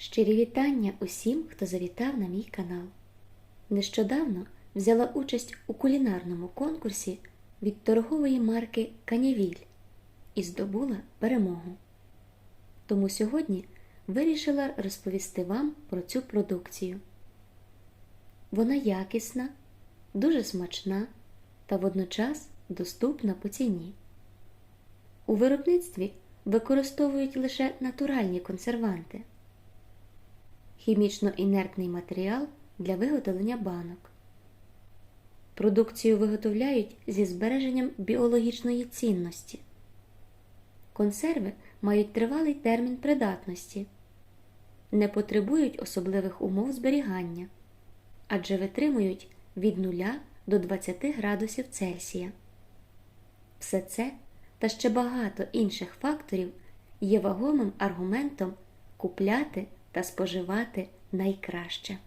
Щирі вітання усім, хто завітав на мій канал. Нещодавно взяла участь у кулінарному конкурсі від торгової марки Канівіль і здобула перемогу. Тому сьогодні вирішила розповісти вам про цю продукцію. Вона якісна, дуже смачна та водночас доступна по ціні. У виробництві використовують лише натуральні консерванти, хімічно-інертний матеріал для виготовлення банок. Продукцію виготовляють зі збереженням біологічної цінності. Консерви мають тривалий термін придатності, не потребують особливих умов зберігання, адже витримують від 0 до 20 градусів Цельсія. Все це та ще багато інших факторів є вагомим аргументом купляти та споживати найкраще.